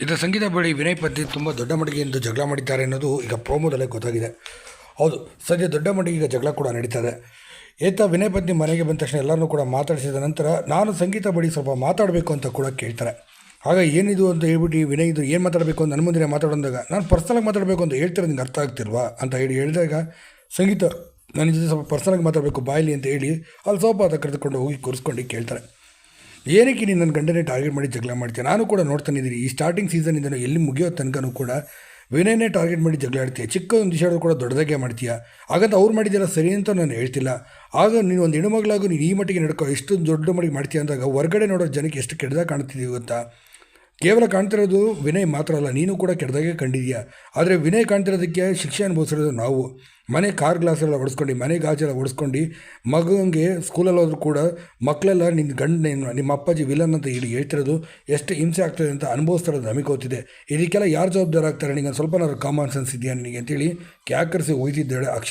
ಇದರ ಸಂಗೀತ ಬಳಿ ವಿನಯ್ ಪತ್ನಿ ತುಂಬ ದೊಡ್ಡ ಮಟ್ಟಿಗೆ ಎಂದು ಜಗಳ ಮಾಡಿದ್ದಾರೆ ಅನ್ನೋದು ಈಗ ಪ್ರೋಮೋದಲ್ಲೇ ಗೊತ್ತಾಗಿದೆ. ಹೌದು ಸದ್ಯ ದೊಡ್ಡ ಮಟ್ಟಿಗೆ ಈಗ ಜಗಳ ಕೂಡ ನಡೀತಾ ಇದೆ ಏತ ವಿನಯ್ ಪತ್ನಿ ಮನೆಗೆ ಬಂದ ತಕ್ಷಣ ಎಲ್ಲರನ್ನೂ ಕೂಡ ಮಾತಾಡಿಸಿದ ನಂತರ ನಾನು ಸಂಗೀತ ಬಳಿ ಸ್ವಲ್ಪ ಮಾತಾಡಬೇಕು ಅಂತ ಕೂಡ ಕೇಳ್ತಾರೆ. ಆಗ ಏನಿದು ಅಂತ ಹೇಳ್ಬಿಟ್ಟು ಈ ವಿನಯ್ ಇದು ಏನು ಮಾತಾಡಬೇಕು ಅಂತ ನನ್ನ ಮುಂದೆ ಮಾತಾಡೋದಾಗ ನಾನು ಪರ್ಸನಲಾಗಿ ಮಾತಾಡಬೇಕು ಅಂತ ಹೇಳ್ತಾರೆ, ನಿಂಗೆ ಅರ್ಥ ಆಗ್ತಿಲ್ವಾ ಅಂತ ಹೇಳಿ ಹೇಳಿದಾಗ, ಸಂಗೀತ ನನ್ನ ಜೊತೆ ಸ್ವಲ್ಪ ಪರ್ಸನಲಾಗಿ ಮಾತಾಡಬೇಕು ಬಾಯಲ್ಲಿ ಅಂತ ಹೇಳಿ ಅಲ್ಲಿ ಸ್ವಲ್ಪ ಅದ ಕರೆದುಕೊಂಡು ಹೋಗಿ ಕೂರಿಸ್ಕೊಂಡು ಕೇಳ್ತಾರೆ. ಏನಕ್ಕೆ ನೀನು ನನ್ನ ಗಂಡನೇ ಟಾರ್ಗೆಟ್ ಮಾಡಿ ಜಗಳ ಮಾಡ್ತೀಯ? ನಾನು ಕೂಡ ನೋಡ್ತಾನೆ ಇದ್ದೀನಿ ಈ ಸ್ಟಾರ್ಟಿಂಗ್ ಸೀಸನಿಂದ ಎಲ್ಲಿ ಮುಗಿಯೋ ತನಕನೂ ಕೂಡ ವಿನಯನೇ ಟಾರ್ಗೆಟ್ ಮಾಡಿ ಜಗಳ ಆಡ್ತೀಯ. ಚಿಕ್ಕ ಒಂದು ವಿಷಯ ಕೂಡ ದೊಡ್ಡದಾಗೆ ಮಾಡ್ತೀಯ. ಹಾಗಂತ ಅವ್ರು ಮಾಡಿದ್ದೆಲ್ಲ ಸರಿ ಅಂತ ನಾನು ಹೇಳ್ತಿಲ್ಲ. ಆಗ ನೀನು ಒಂದು ಹೆಣ್ಣುಮಗಳಾಗೂ ನೀನು ಈ ಮಟ್ಟಿಗೆ ನಡ್ಕೋ ಎಷ್ಟೊಂದು ದೊಡ್ಡ ಮಟ್ಟಿಗೆ ಮಾಡ್ತೀಯ ಅಂದಾಗ ಹೊರಗಡೆ ನೋಡೋ ಜನಕ್ಕೆ ಎಷ್ಟು ಕೆಡ್ದಾಗ ಕಾಣ್ತಿದ್ದೀವಿ ಗೊತ್ತಾ? ಕೇವಲ ಕಾಣ್ತಿರೋದು ವಿನಯ್ ಮಾತ್ರ ಅಲ್ಲ, ನೀನು ಕೂಡ ಕೆಟ್ಟದಾಗೆ ಕಂಡಿದೀಯ? ಆದರೆ ವಿನಯ್ ಕಾಣ್ತಿರೋದಕ್ಕೆ ಶಿಕ್ಷೆ ಅನುಭವಿಸಿರೋದು ನಾವು. ಮನೆ ಕಾರ್ ಗ್ಲಾಸೆಲ್ಲ ಹೊಡ್ಸ್ಕೊಂಡು ಮನೆ ಗಾಜೆಲ್ಲ ಹೊಡೆಸ್ಕೊಂಡು ಮಗನಿಗೆ ಸ್ಕೂಲಲ್ಲಿ ಹೋದ್ರೂ ಕೂಡ ಮಕ್ಕಳೆಲ್ಲ ನಿನ್ನ ಗಂಡ ನಿಮ್ಮ ಅಪ್ಪಾಜಿ ವಿಲನ್ ಅಂತ ಹೇಳಿ ಹೇಳ್ತಿರೋದು ಎಷ್ಟು ಹಿಂಸೆ ಆಗ್ತದೆ ಅಂತ ಅನುಭವಿಸ್ತಿರೋದು ನಮಗೆ ಗೊತ್ತಿದೆ. ಇದಕ್ಕೆಲ್ಲ ಯಾರು ಜವಾಬ್ದಾರ ಆಗ್ತಾರೆ? ನಿಮಗೆ ಸ್ವಲ್ಪ ಸ್ವಲ್ಪ ಕಾಮನ್ ಸೆನ್ಸ್ ಇದೆಯಾ ನಿನಗೆ ಅಂತೇಳಿ ಕ್ಯಾಕರ್ಸಿ ಹೋಯ್ತಿದ್ದಾಳೆ ಅಕ್ಷ